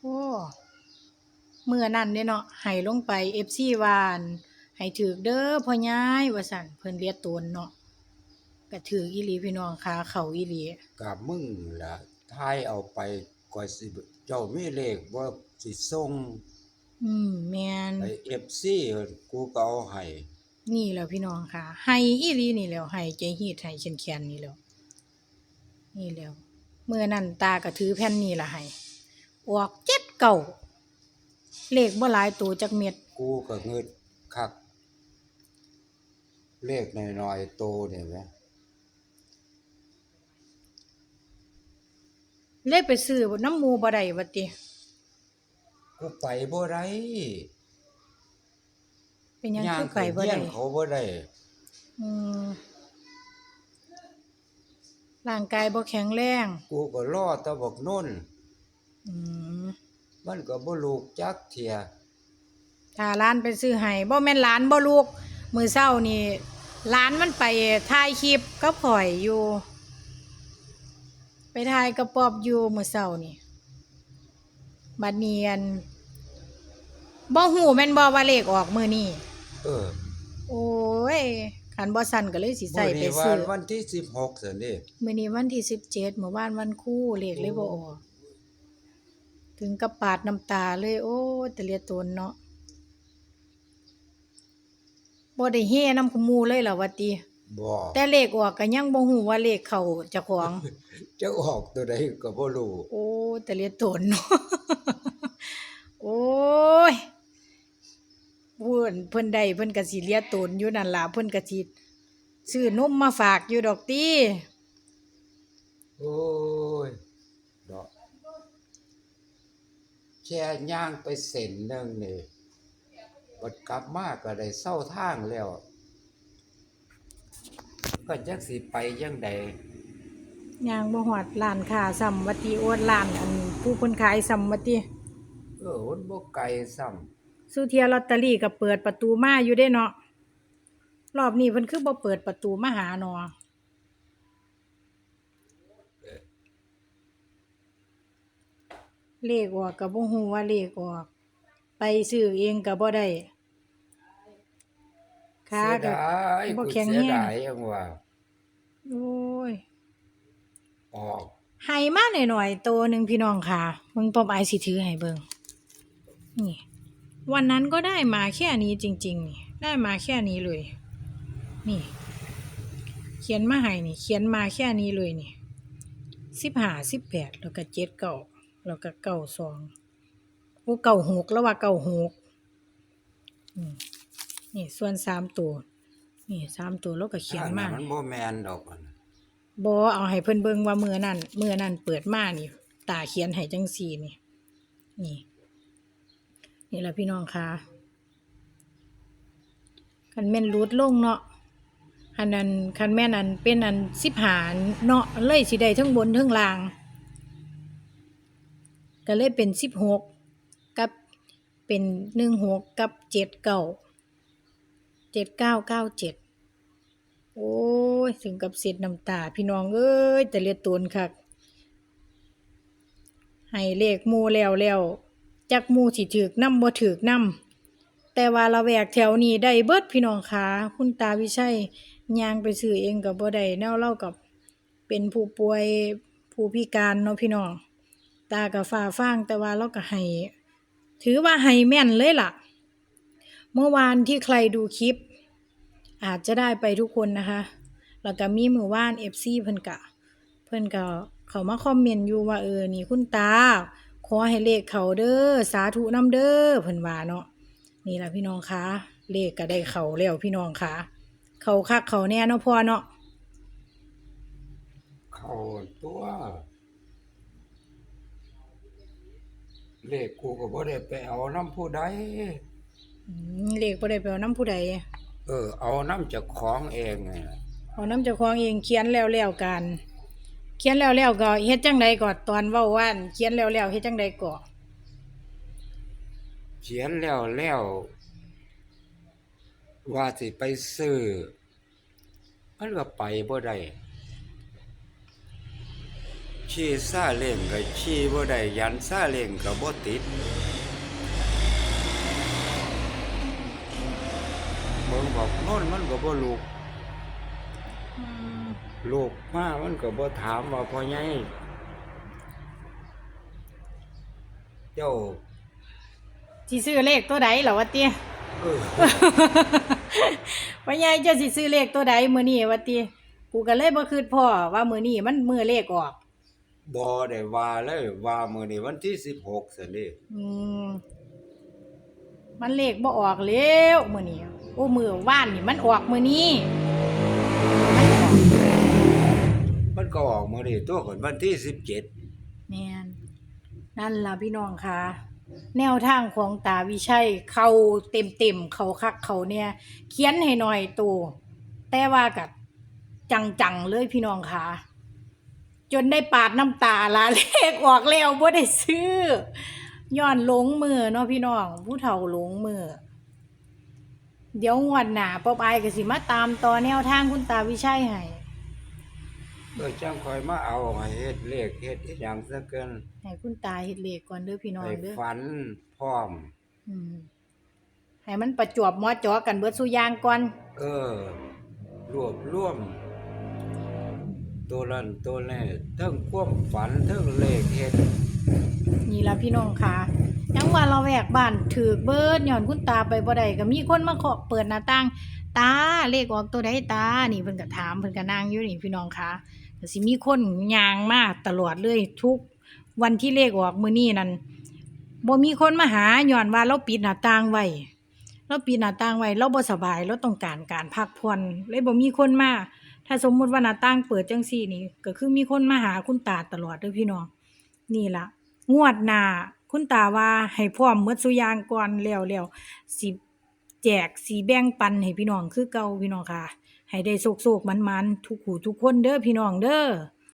โอ้เมื่อนั้นเด้เนาะให้ลงไป FC วาอั่นให้ถือเด้อพ่อยายว่าซั่นเพิ่นเรียกตนเนาะก็ถืออีหลีพี่น้องค่ะเข้าอีหลีกับมึงล่ะทายเอาไปก่อยสิเจ้ามีเลขบ่สิส่งอืมแม่นไป FC กูก็เอาให้นี่แหล้วพี่น้องค่ะ ให้อีหลีนี่แหล้วให้ใจฮีดให้แข็งๆนี่แหล้วนี่แหล้วเมื่อนั้นตาก็ถือแผ่นนี้ล่ะให้ ออกเจ็ดเก่าเลขบ่หลายตัวจักเม็ดกูก็เงิดคักเลขน้อยๆโตนี่แหมเลยไปซื้อน้ำหมูบ่ได้ว่าติกูไปบ่ได้เป็นหยังย่างคือไปบ่เฮียได้นเขาบ่ได้อืมร่างกายบ่แข็งแรง กูก็รอแตะบักนุ่นอื มมันก็บ่ลูกจักเที่ยถ้าร้านไปซื้อให้บ่แม่นหลานบ่ลูก มื้อเช้านี่หลานมันไปถ่ายคลิปก็ข่อยอยู่ ไปถ่ายกระปอบอยู่มื้อเช้านี่บัดเนียนบ่ฮู้แม่นบ่ว่าเลขออกมื้อนี้เออ โอ้ยคันบ่สั่นก็เลยสิใส่มื้อไปนี้วัซื้นอวันที่16ซั่นนี่มื้อนี้วันที่17เมื่อวานวันคู่เลขเลยบ่ออก ถึงกับปาดน้ำตาเลย โอ้ยแต่เลียตนเนาะบ่ได้เฮนำขมูเลยล่ะว่าติบ่แต่เลขออกก็ยังบ่ฮู้ว่าเลขเข้าเจ้าของ จะออกตัวใดก็บ่รู้โอ้ยแต่เลียตนเนาะโอ้ยเพิ่นเพิ่นได้เพิ่นก็สิเลียตนอยู่นั่นล่ะเพิ่นก็สิซื้อนมมาฝากอยู่ดอกติโอ้ยดอก แช่ย่างไปเส้นหนึงนี่บัดกลับมาก็ได้เศร้าทางแล้ว ก็จักสิไปจังใดย่างบ่ฮอดร้านค้าซ้ำว่าติโอดร้านอันผู้เพิ่นขายซ้ำว่าติเออมันบ่ไกลซ้ำสุเทียลอตเตอรี่ก็เปิดประตูมาอยู่ได้เนาะรอบนี้เพิ่นคือบ่เปิดประตูมาหาเนาะ เลขออกก็บ่ฮู้ว่าเลขออก ไปซื้อเองก็บ่ได้ขาเสียก็ดายบ่กูแข็งเสียแรงดายยังว่าโอ้ยออกให้มาหน่อยๆโตหนึงพี่น้องค่ะมึงปอมไอายสิถือให้เบิ่งนี่ วันนั้นก็ได้มาแค่นี้จริง ๆ นี่ ได้มาแค่นี้เลย นี่ เขียนมาให้นี่ เขียนมาแค่นี้เลยนี่สิบห้าสิบแปดแล้วก็เจ็ดเก้า แล้วก็เก้าสองโอ้เก้าหกแล้วว่าเก้าหกอืมนี่ส่วนสามตัว นี่สามตัวแล้วก็เขียนมาอันนั้นมันบ่แม่นดอกอันนั้นบอเอาให้เพิ่นเบิ่งว่ามือนั่นมือนั่นเปิดมานี่ ตาเขียนให้จังสี่นี่ นี่ นี่ละพี่น้องค่ะคันแม่นรูดลงเนาะอันนั้นคันแม่นอันเป็นอันสิบหารเนาะเลยสิได้ทั้งบนทั้งล่าง ก็เลยเป็นสิบหกกับเป็นหนึ่งหกกับเจ็ดเก้าเจ็ดเก้าเก้าเจ็ดโอ้ยถึงกับเสียดน้ำตา พี่น้องเอ้ย แต่เลียตนคักให้เลขมูแล้วแล้วจักมูสิถือกน้ำบ่ถือกน้ำแต่ว่าละแวกแถวนี้ได้เบิดพี่น้องขาคุณตาวิชัยยางไปซื้อเองกับบ่ได้แนวเล่ากับเป็นผู้ป่วยผู้พิการเนาะพี่น้อง ตากับฟ้าฟางแต่ว่าเราก็ให้ถือว่าให้แม่นเลยล่ะ เมื่อวานที่ใครดูคลิป อาจจะได้ไปทุกคนนะคะ แล้วก็มีมือว่าน FC เพิ่นกะ เพิ่นก็เขามาคอมเมนต์อยู่ว่าเออนี่คุณตา ขอให้เลขเขาเด้อสาธุน้ำเด้อเพิ่นว่าเนาะนี่ล่ะพี่น้องคะเลขก็ได้เขาแล้วพี่น้องคะเขาคักเขาแน่เนาะพ่อเนาะเขาตัว เลขกูก็บ่ได้ไปเอาน้ำผู้ใดอืมเลขบ่ได้ไปเอาน้ำผู้ใดเออ เอาน้ำเจากของเองไงล่ะเอาน้ำเจ้าของเองเขียนแล้วแล้วกัน เขียนแล้วแล้วก็เฮ็ดจังใดก่อนตอนเว้าว่านเขียนแล้วแล้วเฮ็ดจังใดก่อนเขียนแล้วแล้วว่าสิไปซื้อมันก็ไปบ่ได้ ขี่ซาเล้งก็ขี่บ่ได้ยันซาเล้งก็บ่ติดเบิ่งบอกโน่นมันก็บ่ลูกอืมลูกมามันก็บ่ถามว่าพ่อใหญ่เจ้าสิซื้อเลขตัวใดเหรอวะเตี้ยเออว่าใหญ่เจะสิซื้อเลขตัวใดมื้อนี้วะเตี้ยกูก็เลยบ่คิดพ่อว่ามื้อนี้มันมื้อเลขออก บ่ได้ว่าเลยว่ามื้อนี้วันที่16ซั่นเด้อืมมันเลขบ่ออกแล้วมื้อนี้โอ้มื้อว่านนี่มันออกมื้อนี้มันออกมันก็ออกมื้อนี้ตัวคนวันที่17แม่นนั่นล่ะพี่น้องค่ะ แนวทางของตาวิชัยเข้าเต็มๆเข้าคักเข้าเนี่ย เขียนให้หน่อยตัวแต่ว่ากับจังๆเลยพี่น้องค่ะ จนได้ปาดน้ำตาละเลขออกแล้วบ่ได้ซื้อย้อนหลงมือเนาะพี่น้อง ผู้เฒ่าหลงมือเดี๋ยวงวดหน้าป๊อบอายก็สิมาตามต่อแนวทางคุณตาวิชัยให้เออจังคอยมาเอาให้เฮ็ดเลขเฮ็ดอีหยังซะเกินให้คุณตาเฮ็ดเลขก่อนเด้อพี่น้องให้เด้อฝันพร้อม อืมให้มันประจวบเหมอจอกันเบิดสุอยางก่อน เออ รวบรวม ตัวนั้นตัวนี้ทั้งความฝันทั้งเลขเฮ็ดนี่ละพี่น้องค่ะยังว่าเราแวกบ้านถือเบิดย้อนคุณตาไปบ่ได้ก็มีคนมาเคาะเปิดหน้าต่างตาเลขออกตัวใดตา นี่เพิ่นก็ถามเพิ่นก็นั่งอยู่นี่พี่น้องค่ะก็สิมีคนย่างมากตลอดเลยทุกวันที่เลขออกมื้อนี้นั่นบ่มีคนมาหาย้อนว่าเราปิดหน้าต่างไว้เราปิดหน้าต่างไว้เราบ่สบายเราต้องการการพักผ่อนเลยบ่มีคนมา ถ้าสมมุติว่าหน้าต่างเปิดจังซี่นี่ ก็คือมีคนมาหาคุณตาตลอดเด้อพี่น้องนี่ล่ะ งวดหน้าคุณตาว่าให้พร้อมหมดสุยางก่อนแล้วแล้วสิแจกสีแบ่งปันให้พี่น้องคือเก่าพี่น้องค่ะ ให้ได้โชคๆมันๆทุกหูทุกคนเด้อพี่น้องเด้อ